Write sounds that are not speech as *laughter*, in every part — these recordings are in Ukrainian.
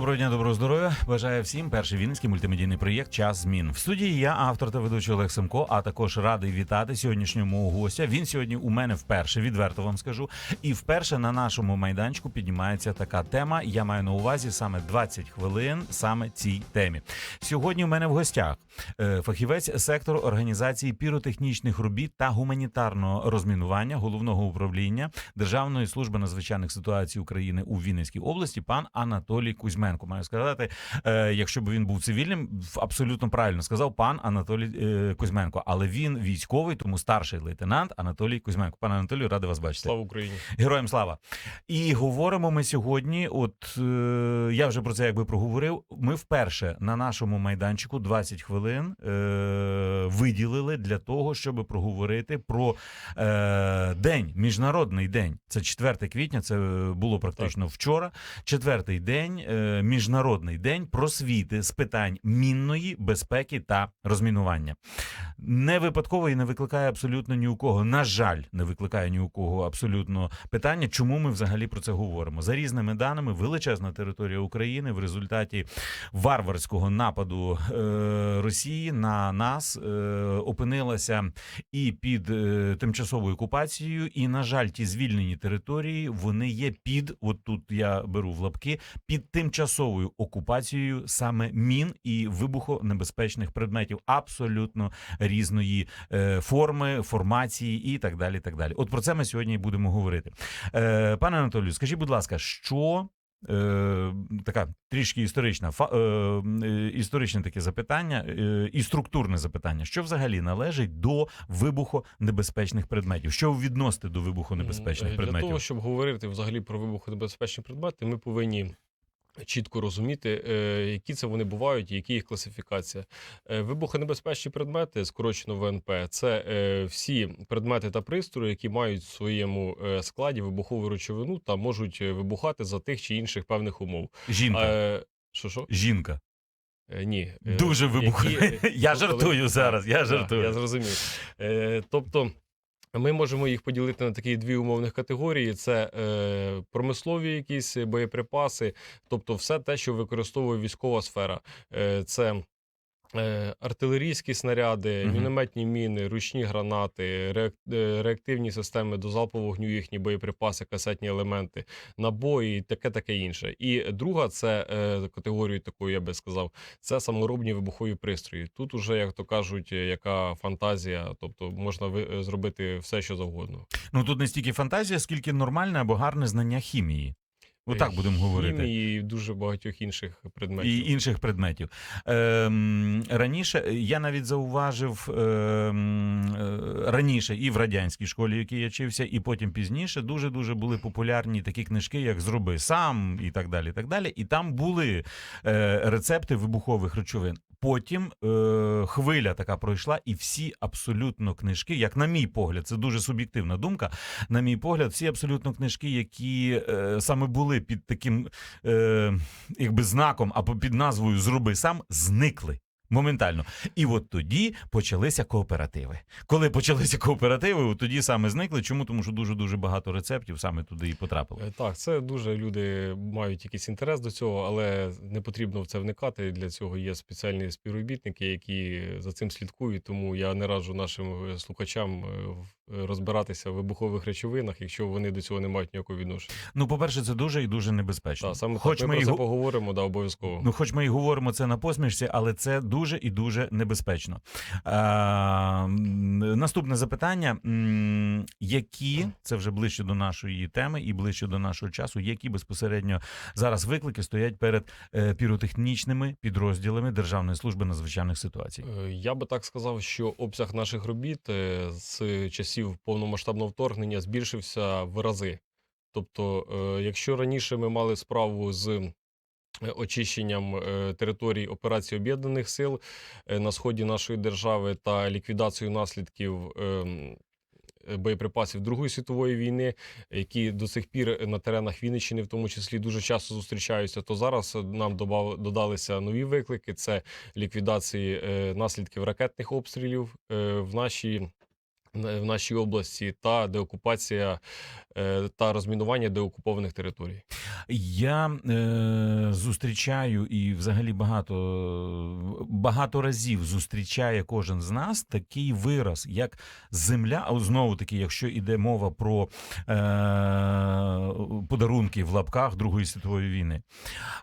Доброго дня, доброго здоров'я. Бажаю всім перший вінницький мультимедійний проєкт Час змін. В студії я автор та ведучий Олег Семко, а також радий вітати сьогоднішнього гостя. Він сьогодні у мене вперше, відверто вам скажу. І вперше на нашому майданчику піднімається така тема. Я маю на увазі саме 20 хвилин саме цій темі. Сьогодні у мене в гостях е, фахівець сектору організації піротехнічних робіт та гуманітарного розмінування головного управління Державної служби надзвичайних ситуацій України у Вінницькій області, пан Анатолій Кузьменко. Маю сказати, е, якщо б він був цивільним, абсолютно правильно сказав пан Анатолій е, Кузьменко. Але він військовий, тому старший лейтенант Анатолій Кузьменко. Пане Анатолію, радий вас бачити. Слава Україні! Героям слава! І говоримо ми сьогодні. От е, я вже про це якби проговорив. Ми вперше на нашому майданчику 20 хвилин е, виділили для того, щоб проговорити про е, день, міжнародний день. Це 4 квітня. Це було практично вчора. Четвертий день, е, міжнародний день просвіти з питань мінної безпеки та розмінування. Не випадково і не викликає абсолютно ні у кого. На жаль, не викликає ні у кого абсолютно питання, чому ми взагалі про це говоримо. За різними даними, величезна територія України в результаті варварського нападу е, Росії на нас е, опинилася і під е, тимчасовою окупацією. І, на жаль, ті звільнені території вони є під от тут я беру в лапки під тимчасовою окупацією саме мін і вибухонебезпечних предметів абсолютно різної е, форми, формації і так далі. так далі. От про це ми сьогодні і будемо говорити. Е, пане Анатолію, скажіть, будь ласка, що. Е, така трішки історична фа, історичне таке запитання е, і структурне запитання. Що взагалі належить до вибухонебезпечних предметів? Що ви відносите до вибухонебезпечних Для предметів? того, щоб говорити взагалі про вибухонебезпечні предмети, ми повинні. Чітко розуміти, е, які це вони бувають, і які їх класифікація. Е, Вибухонебезпечні предмети, скорочено ВНП, це е, всі предмети та пристрої, які мають в своєму складі вибухову речовину та можуть вибухати за тих чи інших певних умов. Жінка. Що що? Жінка. Ні, Дуже вибухне. які- *laughs* Я жартую зараз, я жартую. Я зрозумів. Тобто. Ми можемо їх поділити на такі дві умовних категорії: це е, промислові якісь боєприпаси, тобто все те, що використовує військова сфера. Е, це е, артилерійські снаряди, Мгм. мінометні міни, ручні гранати, е, реактивні системи до залпового вогню, їхні боєприпаси, касетні елементи, набої, і таке таке інше. І друга це е, категорію такою, я би сказав, це саморобні вибухові пристрої. Тут уже, як то кажуть, е, яка фантазія, тобто можна ви- е, зробити все, що завгодно. Ну тут не стільки фантазія, скільки нормальне або гарне знання хімії. Отак будемо говорити. І дуже багатьох інших предметів. І інших предметів. Ем, раніше я навіть зауважив ем, е, раніше і в радянській школі, в якій я вчився, і потім пізніше дуже дуже були популярні такі книжки, як Зроби сам і так далі. І так далі. І там були е, рецепти вибухових речовин. Потім е, хвиля така пройшла, і всі абсолютно книжки, як на мій погляд, це дуже суб'єктивна думка. На мій погляд, всі абсолютно книжки, які е, саме були під таким е, якби знаком або під назвою Зроби сам, зникли. Моментально, і от тоді почалися кооперативи. Коли почалися кооперативи, от тоді саме зникли. Чому? Тому що дуже дуже багато рецептів саме туди і потрапило. Е, Так, це дуже люди мають якийсь інтерес до цього, але не потрібно в це вникати. Для цього є спеціальні співробітники, які за цим слідкують. Тому я не раджу нашим е, слухачам е, розбиратися в вибухових речовинах, якщо вони до цього не мають ніякого відношення. Ну, по-перше, це дуже і дуже небезпечно. Так, саме Хоч так, ми ми про це го- поговоримо, да, обов'язково. Ну, хоч ми і говоримо це на посмішці, але це дуже і дуже небезпечно. М, наступне запитання: які це вже ближче до нашої теми і ближче до нашого часу, які безпосередньо зараз виклики стоять перед е, піротехнічними підрозділами Державної служби надзвичайних ситуацій? Е, Я би так сказав, що обсяг наших робіт е, з часів повномасштабного вторгнення збільшився в рази. Тобто, е, якщо раніше ми мали справу з е, очищенням е, територій операції об'єднаних сил е, на сході нашої держави та ліквідацією наслідків ем, е, боєприпасів Другої світової війни, які до сих пір на теренах Вінниччини, в тому числі, дуже часто зустрічаються. То зараз нам додалися нові виклики: це ліквідації е, наслідків ракетних обстрілів е, в нашій. В нашій області та деокупація е, та розмінування деокупованих територій. Я е, зустрічаю і взагалі багато, багато разів зустрічає кожен з нас такий вираз, як земля. А знову таки, якщо йде мова про е, подарунки в лапках Другої світової війни,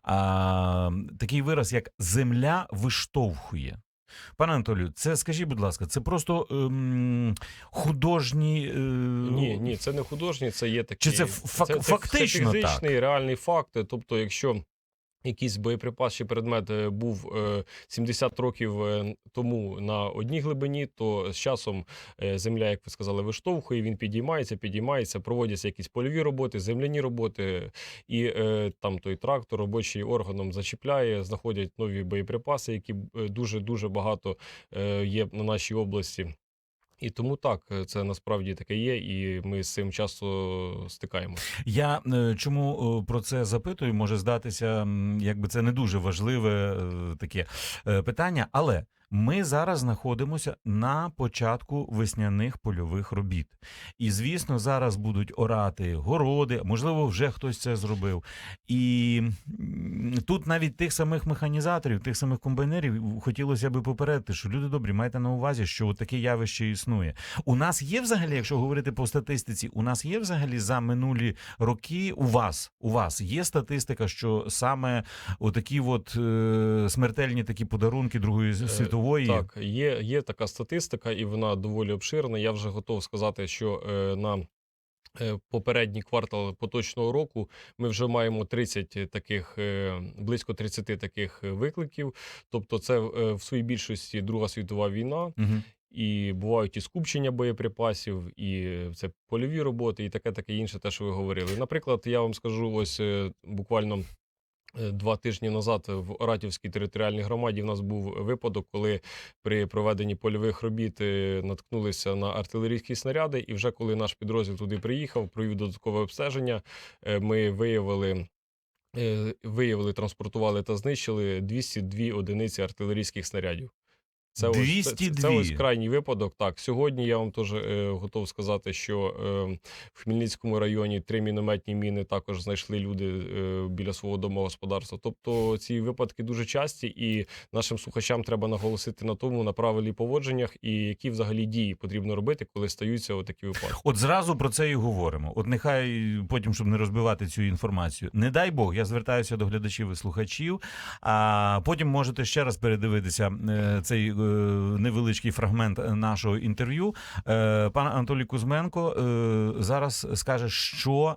а, такий вираз, як земля виштовхує. Пане Анатолію, це скажіть, будь ласка, це просто ем, художні. Е, Ні, ні, це не художні, це є такі. Чи це фак- це, це, фактично це так? реальний факт. Тобто, якщо якийсь боєприпас чи предмет е, був е, 70 років е, тому на одній глибині, то з часом е, земля, як ви сказали, виштовхує, він підіймається, підіймається, проводяться якісь польові роботи, земляні роботи, і е, там той трактор робочий органом зачіпляє, знаходять нові боєприпаси, які дуже дуже багато е, є на нашій області. І тому так, е, це насправді таке є, і ми з цим часто стикаємося. Я е, чому е, про це запитую? Може здатися, якби це не дуже важливе таке питання, але ми зараз знаходимося на початку весняних польових робіт. І звісно, зараз будуть орати городи, можливо, вже хтось це зробив. І тут навіть тих самих механізаторів, тих самих комбайнерів хотілося би попередити, що люди добрі, майте на увазі, що таке явище існує. У нас є взагалі, якщо говорити по статистиці, у нас є взагалі за минулі роки. У вас у вас є статистика, що саме отакі от е, смертельні такі подарунки Другої світової Так, є, є така статистика, і вона доволі обширна. Я вже готов сказати, що е, на е, попередній квартал поточного року ми вже маємо 30 таких, е, близько 30 таких викликів. Тобто, це е, в своїй більшості Друга світова війна. Угу. І бувають і скупчення боєприпасів, і це польові роботи, і таке таке інше, те, що ви говорили. Наприклад, я вам скажу, ось буквально два тижні назад в Оратівській територіальній громаді в нас був випадок, коли при проведенні польових робіт е, наткнулися на артилерійські снаряди. І вже коли наш підрозділ туди приїхав, провів додаткове обстеження, е, ми виявили. е, Виявили, транспортували та знищили 202 одиниці артилерійських снарядів. Це ось, це, це, ось крайній випадок. Так, сьогодні я вам теж е, готов сказати, що е, в Хмельницькому районі три мінометні міни також знайшли люди е, біля свого домогосподарства. Тобто ці випадки дуже часті, і нашим слухачам треба наголосити на тому, на правилі поводженнях і які взагалі дії потрібно робити, коли стаються отакі випадки. От зразу про це і говоримо. От нехай потім, щоб не розбивати цю інформацію. Не дай Бог, я звертаюся до глядачів і слухачів. А потім можете ще раз передивитися е, цей е, невеличкий фрагмент нашого інтерв'ю. Е, Пан Анатолій Кузьменко е, зараз скаже, що.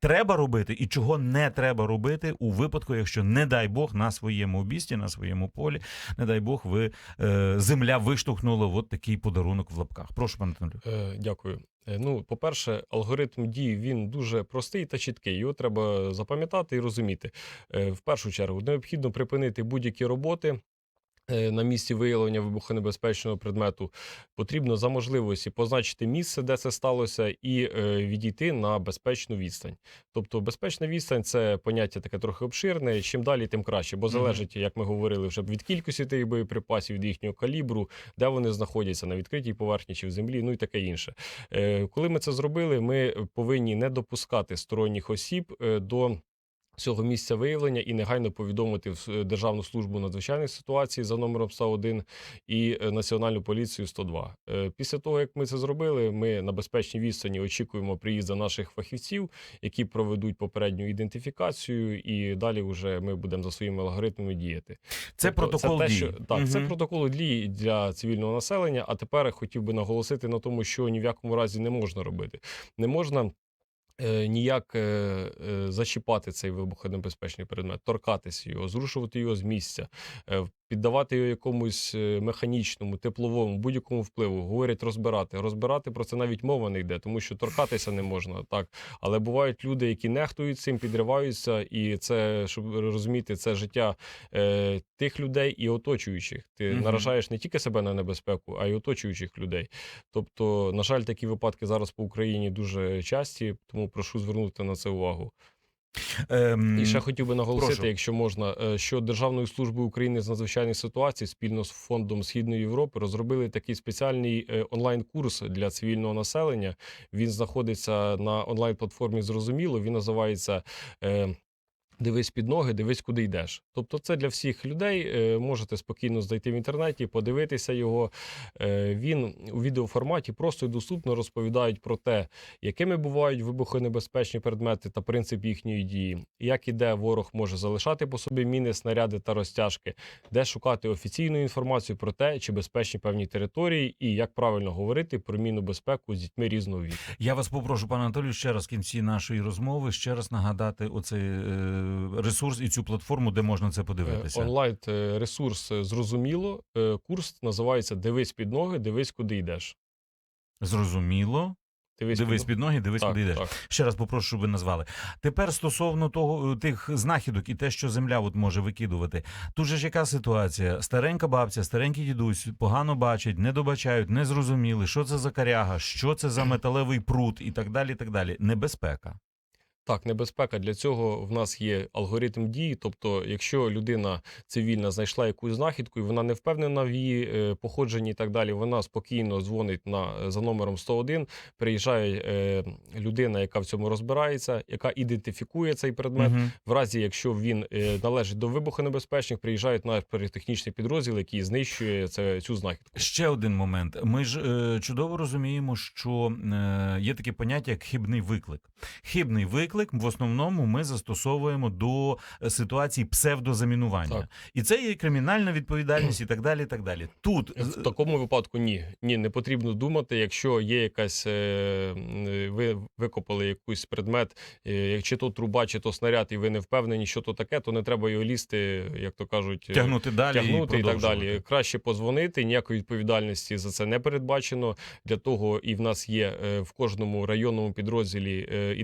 Треба робити і чого не треба робити у випадку, якщо не дай Бог на своєму обісті, на своєму полі, не дай Бог, ви е, земля виштовхнула от такий подарунок в лапках. Прошу, пане Анатолію. Е, Дякую. Е, Ну, по-перше, алгоритм дій він дуже простий та чіткий. Його треба запам'ятати і розуміти. Е, В першу чергу необхідно припинити будь-які роботи. Е, На місці виявлення вибухонебезпечного предмету потрібно за можливості позначити місце, де це сталося, і е, відійти на безпечну відстань. Тобто, безпечна відстань це поняття таке трохи обширне. Чим далі, тим краще, бо залежить, як ми говорили, вже від кількості тих боєприпасів, від їхнього калібру, де вони знаходяться на відкритій поверхні чи в землі, ну і таке інше. Е, Коли ми це зробили, ми повинні не допускати сторонніх осіб до. Цього місця виявлення і негайно повідомити в Державну службу надзвичайних ситуацій за номером 101 і е, Національну поліцію 102. Е, Після того, як ми це зробили, ми на безпечній відстані очікуємо приїзду наших фахівців, які проведуть попередню ідентифікацію, і далі вже ми будемо за своїми алгоритмами діяти. Це Тобто протокол те, дій. що, так, це протокол дій для цивільного населення. А тепер я хотів би наголосити на тому, що ні в якому разі не можна робити. Не можна. Е, Ніяк е, е, зачіпати цей вибухонебезпечний предмет, торкатися його, зрушувати його з місця. Е, піддавати його якомусь е, механічному, тепловому, будь-якому впливу. Говорять розбирати. Розбирати про це навіть мова не йде, тому що торкатися не можна. Так, але бувають люди, які нехтують цим, підриваються, і це щоб розуміти, це життя е, тих людей і оточуючих. Ти Мгм. наражаєш не тільки себе на небезпеку, а й оточуючих людей. Тобто, на жаль, такі випадки зараз по Україні дуже часті, тому прошу звернути на це увагу. Ем, І ще хотів би наголосити, прошу. якщо можна, е, що Державною службою України з надзвичайних ситуацій спільно з фондом Східної Європи розробили такий спеціальний е, онлайн-курс для цивільного населення. Він знаходиться на онлайн-платформі. Зрозуміло. Він називається. Дивись під ноги, дивись, куди йдеш. Тобто, це для всіх людей. е, Можете спокійно знайти в інтернеті, подивитися його. Е, Він у відеоформаті просто і доступно розповідають про те, якими бувають вибухонебезпечні предмети та принцип їхньої дії, як і де ворог може залишати по собі міни, снаряди та розтяжки, де шукати офіційну інформацію про те, чи безпечні певні території, і як правильно говорити про мінну безпеку з дітьми різного віку. Я вас попрошу, пане Анатолію, ще раз в кінці нашої розмови ще раз нагадати оцей е, ресурс і цю платформу, де можна це подивитися. Онлайн е, ресурс е, зрозуміло. Е, Курс називається Дивись під ноги, дивись, куди йдеш. Зрозуміло. Дивись ноги. під ноги, дивись, так, куди йдеш. так. Ще раз попрошу, щоб ви назвали. Тепер стосовно того тих знахідок і те, що земля от може викидувати. Тут же ж яка ситуація? Старенька бабця, старенький дідусь погано бачать, не добачають, не зрозуміли, що це за каряга, що це за металевий прут і так далі. і так далі. Небезпека. Так, небезпека для цього в нас є алгоритм дії. Тобто, якщо людина цивільна знайшла якусь знахідку, і вона не впевнена в її е, походженні і так далі, вона спокійно дзвонить на за номером 101, Приїжджає е, людина, яка в цьому розбирається, яка ідентифікує цей предмет. Мгм. В разі, якщо він е, належить до вибухонебезпечних, приїжджають наш піротехнічний підрозділ, який знищує це, цю знахідку. Ще один момент. Ми ж е, чудово розуміємо, що е, є таке поняття як хибний виклик. Хибний виклик в основному ми застосовуємо до е, ситуації псевдозамінування. Так. І це є кримінальна відповідальність і так далі. і так далі. Тут В такому випадку ні. Ні, не потрібно думати, якщо є якась е, ви викопали якийсь предмет, е, чи то труба, чи то снаряд, і ви не впевнені, що то таке, то не треба його лізти, як то кажуть, е, тягнути далі тягнути і, і так далі. Краще позвонити, ніякої відповідальності за це не передбачено. Для того і в нас є е, в кожному районному підрозділі е,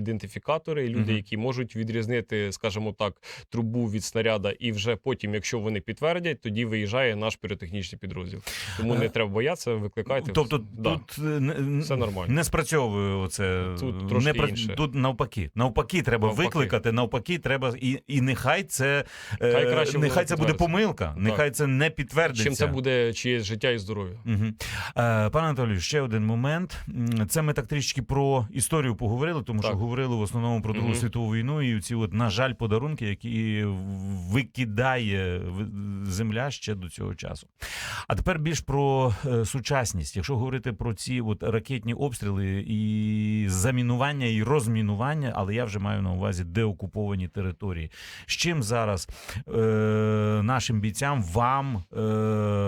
ідентифікатори, люди, які можуть відрізнити, скажімо так, трубу від снаряда, і вже потім, якщо вони підтвердять, тоді виїжджає наш піротехнічний підрозділ. Тому не Е, треба боятися, викликайте. Тобто Да. тут е, не, Все нормально. не спрацьовує оце. Тут трошки не інше. Тут навпаки. Навпаки, треба Навпаки. викликати, навпаки, треба і, і нехай це е, Хай краще нехай це буде помилка, нехай це не підтвердиться. Чим це буде чиєсь життя і здоров'я? Угу. Е, пане Анатолію, ще один момент. Це ми так трішки про історію поговорили, тому що говорили в основному про Другу Мгм. світову війну і ці, от, на жаль, подарунки, які викидає земля ще до цього часу. А тепер більш про е, сучасність. Якщо говорити про ці от ракетні обстріли і замінування і розмінування, але я вже маю на увазі деокуповані території. З чим зараз е, нашим бійцям, вам, е,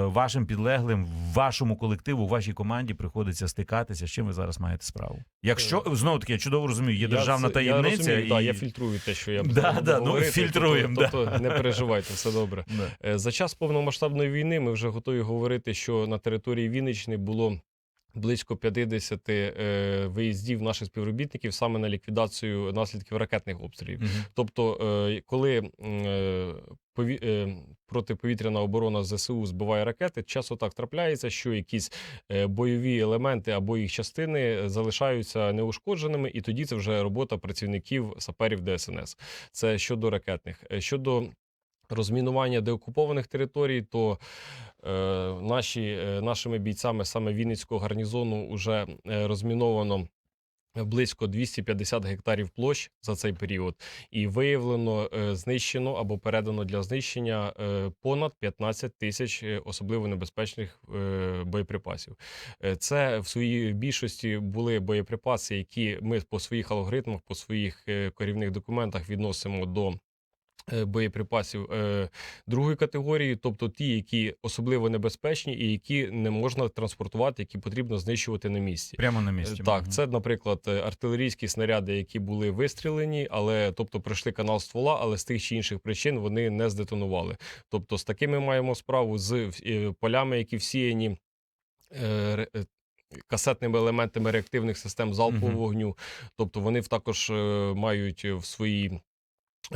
вашим підлеглим, вашому колективу, вашій команді приходиться стикатися? З чим ви зараз маєте справу? Якщо знову таки я чудово розумію, є державна Е. я, це- таємниця. Я розумію, і... да, я фільтрую те, що я Да, буду да, ну, фільтруємо, Тобто, тобто не переживайте, все добре. Да. Е, За час повномасштабної війни ми вже готові говорити, що на території Вінниччини було близько 50 е, виїздів наших співробітників саме на ліквідацію наслідків ракетних обстрілів. Мгм. Тобто, е, коли е, пові- е, протиповітряна оборона ЗСУ збиває ракети, часто так трапляється, що якісь е, бойові елементи або їх частини залишаються неушкодженими, і тоді це вже робота працівників саперів ДСНС. Це щодо ракетних. Е, Щодо розмінування деокупованих територій, то е, наші, е, нашими бійцями саме Вінницького гарнізону вже е, розміновано. Близько 250 гектарів площ за цей період, і виявлено, знищено або передано для знищення понад 15 тисяч особливо небезпечних боєприпасів. Це в своїй більшості були боєприпаси, які ми по своїх алгоритмах, по своїх керівних документах відносимо до боєприпасів е, другої категорії, тобто ті, які особливо небезпечні і які не можна транспортувати, які потрібно знищувати на місці. Прямо на Е, місці. Так, це, наприклад, е, артилерійські снаряди, які були вистрілені, але тобто пройшли канал ствола, але з тих чи інших причин вони не здетонували. Тобто, з такими маємо справу з е, полями, які всіяні. е, е, Касетними елементами реактивних систем залпового вогню, тобто вони також е, мають в своїй е,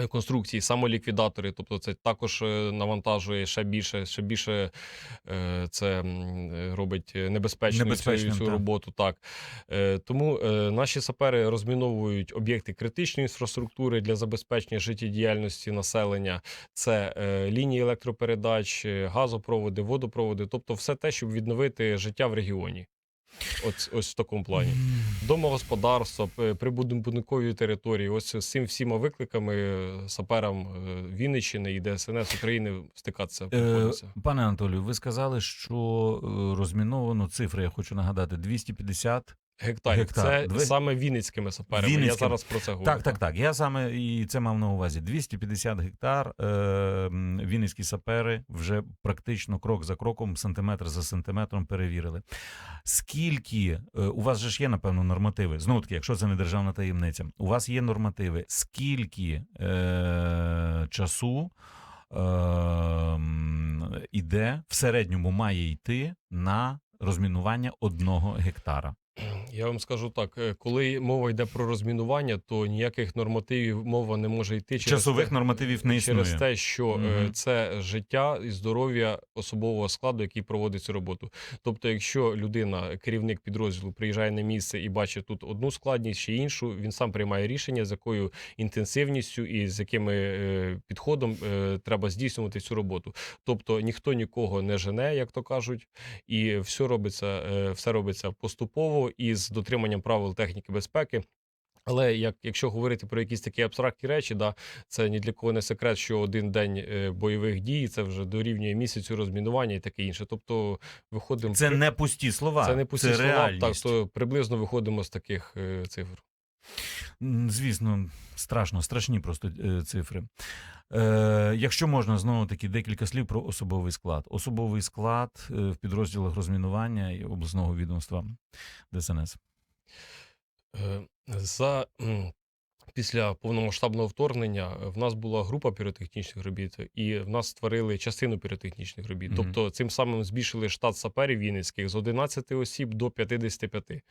конструкції самоліквідатори, тобто це також е, навантажує ще більше, ще більше е, це е, робить небезпечною цю, цю роботу. Так Е, тому е, наші сапери розміновують об'єкти критичної інфраструктури для забезпечення життєдіяльності населення. Це е, лінії електропередач, е, газопроводи, водопроводи, тобто все те, щоб відновити життя в регіоні. Ось, ось в такому плані домогосподарства, прибудинкові території. Ось з цим всіма викликами е, саперам е, Вінниччини і ДСНС України стикатися Е. Пане Анатолію, ви сказали, що е, розміновано цифри, я хочу нагадати, 250 Гектарів. гектар. Це Ви- саме вінницькими саперами. Я зараз про це говорю. Так, так, так. Я саме і це мав на увазі. 250 гектар. Е, вінницькі сапери вже практично крок за кроком, сантиметр за сантиметром перевірили. Скільки е, у вас же ж є, напевно, нормативи? Знову таки, якщо це не державна таємниця, у вас є нормативи. Скільки е, часу е, іде в середньому має йти на розмінування одного гектара? Я вам скажу так: е, коли мова йде про розмінування, то ніяких нормативів мова не може йти через Часових те- нормативів не через те, що Мгм. це життя і здоров'я особового складу, який проводить цю роботу. Тобто, якщо людина, керівник підрозділу, приїжджає на місце і бачить тут одну складність чи іншу, він сам приймає рішення, з якою інтенсивністю і з яким е, підходом треба здійснювати цю роботу. Тобто ніхто нікого не жене, як то кажуть, і все робиться, все робиться поступово і з дотриманням правил техніки безпеки. Але як якщо говорити про якісь такі абстрактні речі, да, це ні для кого не секрет, що один день е, бойових дій це вже дорівнює місяцю розмінування і таке інше. Тобто виходимо Це не пусті слова. це не пусті слова, реальність. так то приблизно виходимо з таких е, цифр. Звісно, страшно, страшні просто е, цифри. Е, якщо можна, знову таки декілька слів про особовий склад. Особовий склад е, в підрозділах розмінування і обласного відомства ДСНС. Е, За після повномасштабного вторгнення е, в нас була група піротехнічних робіт, і в нас створили частину піротехнічних робіт. Мгм. Тобто, цим самим збільшили штат саперів вінницьких з 11 осіб до 55.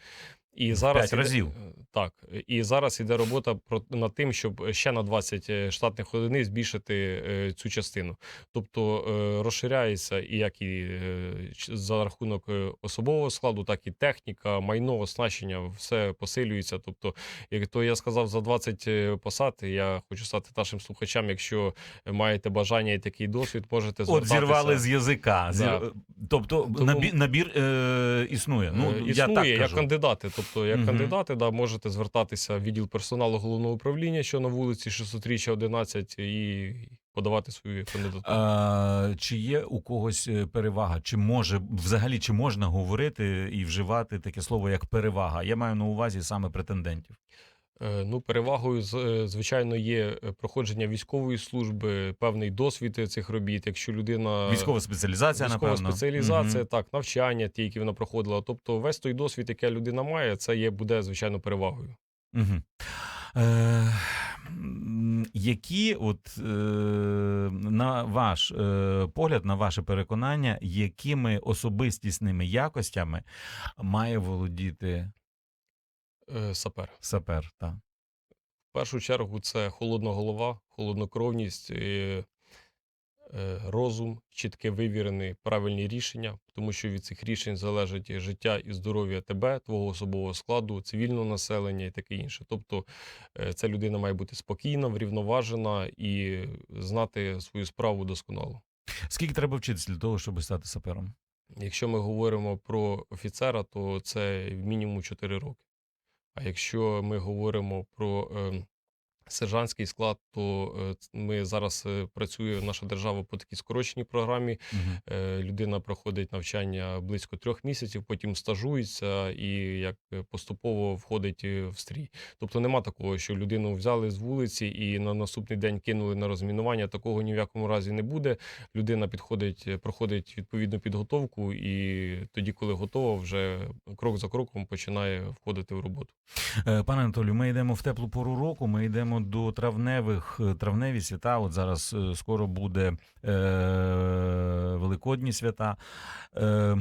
І зараз п'ять іде- разів. е, так. І зараз іде робота над тим, щоб ще на 20 штатних одиниць збільшити е, цю частину. Тобто е, розширяється і як і е, за рахунок е, особового складу, так і техніка, майно, оснащення, все посилюється. Тобто, як то я сказав, за 20 посад, я хочу стати нашим слухачам. Якщо маєте бажання і такий досвід, можете От зірвали з язика. Да. Тобто Тому- набір, набір е, існує. Ну, Е, я Існує так як кажу. кандидати. Тобто, як Мгм. кандидати, да, можете звертатися в відділ персоналу головного управління, що на вулиці 600 11, і подавати свою кандидатуру. А, чи є у когось е, перевага? Чи може взагалі чи можна говорити і вживати таке слово як перевага? Я маю на увазі саме претендентів. Е, Ну, перевагою, е, звичайно, є е, проходження військової служби, певний досвід цих робіт. Якщо людина Військова спеціалізація, військова напевно. спеціалізація, Мгм. так, навчання, ті, які вона проходила. Тобто, весь той досвід, який людина має, це є буде звичайно перевагою. Угу. Е, які, от, е, на ваш е, погляд, на ваше переконання, якими особистісними якостями має володіти Е, Сапер. сапер? Та? В першу чергу це холодна голова, холоднокровність, е, е, розум, чітке вивірені правильні рішення, тому що від цих рішень залежить життя і здоров'я тебе, твого особового складу, цивільного населення і таке інше. Тобто е, ця людина має бути спокійна, врівноважена і знати свою справу досконало. Скільки треба вчитися для того, щоб стати сапером? Якщо ми говоримо про офіцера, то це мінімум 4 роки. А якщо ми говоримо про е, сержантський склад, то е, ми зараз е, працює наша держава по такій скороченій програмі. Е, Людина проходить навчання близько трьох місяців, потім стажується і як поступово входить в стрій. Тобто нема такого, що людину взяли з вулиці і на наступний день кинули на розмінування. Такого ні в якому разі не буде. Людина підходить, проходить відповідну підготовку, і тоді, коли готова, вже крок за кроком починає входити в роботу. Пане Анатолію, ми йдемо в теплу пору року. Ми йдемо до травневих е, травневі свята. От зараз е, скоро буде е, Великодні свята. Е,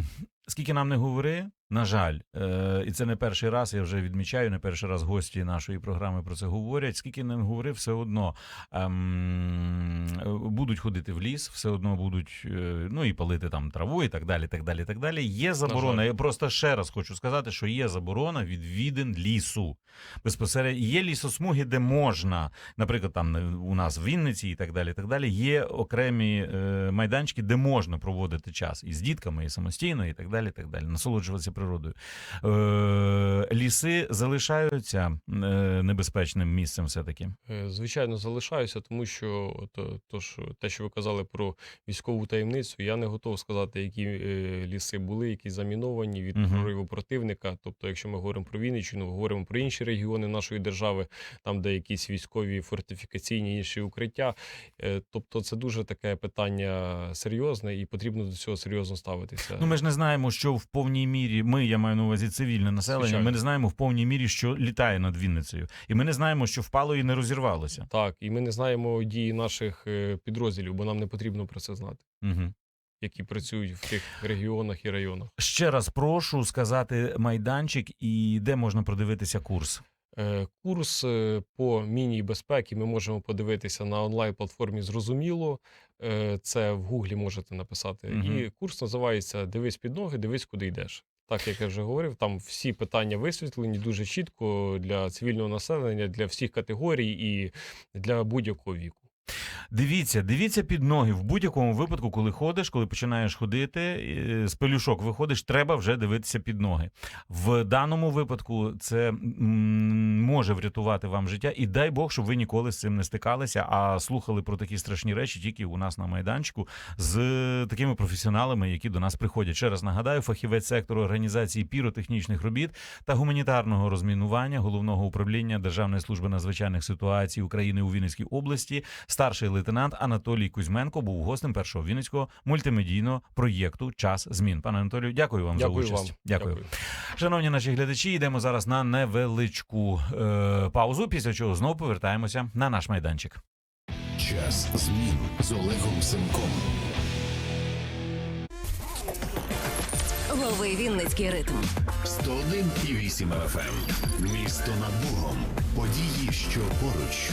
скільки нам не говори, на жаль, е, і це не перший раз. Я вже відмічаю, не перший раз гості нашої програми про це говорять. Скільки не говори, все одно ем, будуть ходити в ліс, все одно будуть е, ну і палити там траву, і так далі. так далі, так далі. Є заборона. Я просто ще раз хочу сказати, що є заборона відвідин лісу. Безпосередньо є лісосмуги, де можна, наприклад, там е, у нас в Вінниці і так далі. так далі. Є окремі е, майданчики, де можна проводити час і з дітками, і самостійно, і так далі. і так далі. Насолоджуватися природою. Е, ліси залишаються е, небезпечним місцем, все таки. Е, Звичайно, залишаюся, тому що то, то, що те, що ви казали про військову таємницю, я не готов сказати, які ліси були, які заміновані від прориву противника. Тобто, якщо ми говоримо про Вінниччину, говоримо про інші регіони нашої держави, там, де якісь військові фортифікаційні інші укриття. Тобто, це дуже таке питання серйозне і потрібно до цього серйозно ставитися. Ну, ми ж не знаємо, що в повній мірі ми, я маю на увазі цивільне населення. Звичайно. Ми не знаємо в повній мірі, що літає над Вінницею, і ми не знаємо, що впало і не розірвалося. Так, і ми не знаємо дії наших е, підрозділів, бо нам не потрібно про це знати, Угу. які працюють в тих регіонах і районах. Ще раз прошу сказати майданчик і де можна продивитися курс. Е, Курс е, по міні-безпеки ми можемо подивитися на онлайн-платформі Зрозуміло. Е, Це в Гуглі можете написати. Мгм. І курс називається Дивись під ноги, дивись, куди йдеш. Так як я вже говорив, там всі питання висвітлені дуже чітко для цивільного населення, для всіх категорій і для будь-якого віку. Дивіться, дивіться під ноги в будь-якому випадку, коли ходиш, коли починаєш ходити, е, з пелюшок виходиш, треба вже дивитися під ноги. В даному випадку це може врятувати вам життя, і дай Бог, щоб ви ніколи з цим не стикалися, а слухали про такі страшні речі тільки у нас на майданчику з такими професіоналами, які до нас приходять. Ще раз нагадаю, фахівець сектору організації піротехнічних робіт та гуманітарного розмінування головного управління Державної служби надзвичайних ситуацій України у Вінницькій області, старший лейтенант Анатолій Кузьменко був гостем першого вінницького мультимедійного проєкту Час змін. Пане Анатолію, дякую вам Дякую за вам. участь. Дякую. Шановні наші глядачі, йдемо зараз на невеличку е, паузу. Після чого знову повертаємося на наш майданчик. Час змін з Олегом Семком. Лови Вінницький ритм. 101,8 FM. Місто над Богом. Події, що поруч.